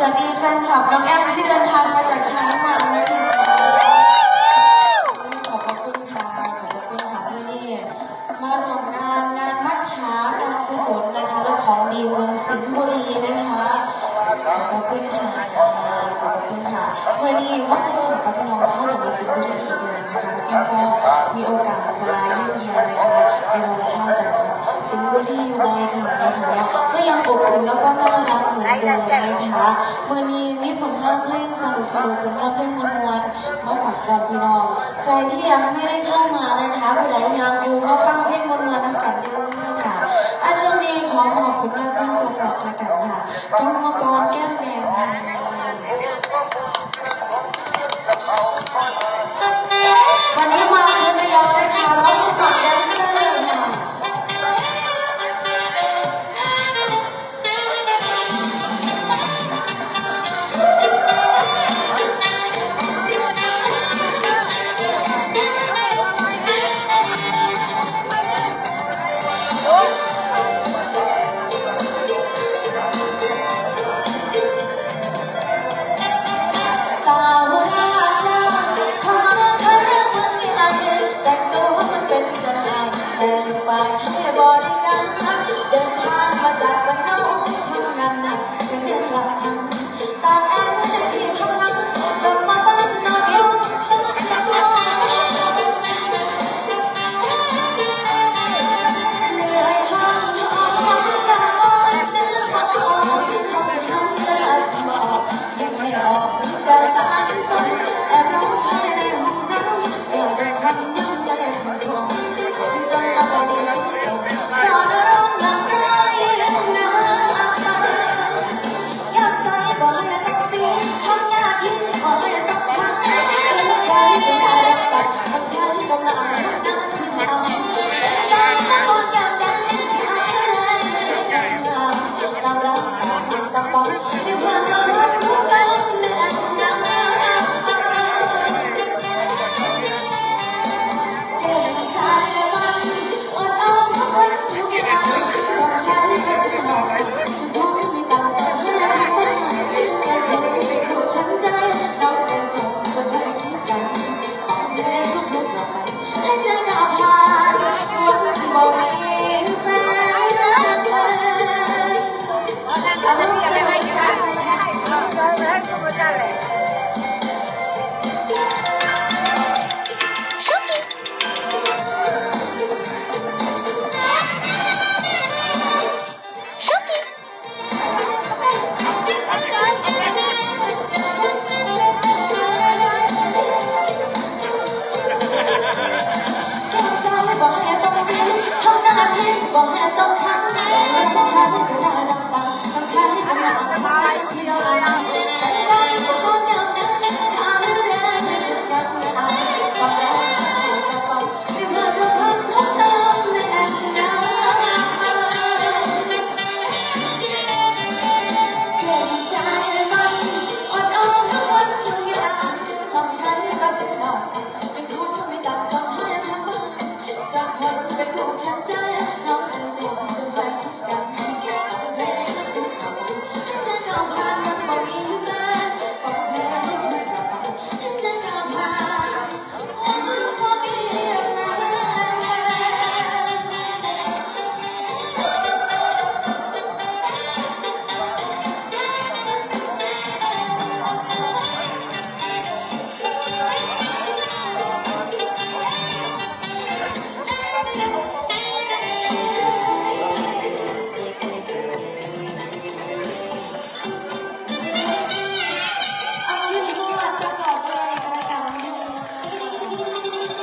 สวัสดีแฟนคลับน้องแอมที่เดินทางมาจากช้างมันนะคะขอบคุณค่ะขอบคุณค่ะที่นี่มาร่วมงานงานมัชชาการกุศลนะคะและของดีเมืองสิงห์บุรีนะคะขอบคุณค่ะขอบคุณค่ะวันนี้วัดพระองค์กับพี่น้องชาวจังหวัดสิงห์บุรีอีกเดือนนะคะยังก็มีโอกาสมา รีไว้ค่ะนะคะก็ยังอบอุ่นแล้วก็น่ารักเหมือนเดิมนะคะเมื่อนี้มีผลงานเพลงสนุกสนุกผลงานเพลงมวนๆมาฝากกันพี่น้องใครที่ยังไม่ได้เข้ามานะคะผู้ใดยังอยู่มาฟังเพลงมวนๆน้ำกันด้วยค่ะอาช่วงนี้ขอขอบคุณมากเพลงประกอบละกันค่ะทั้งหม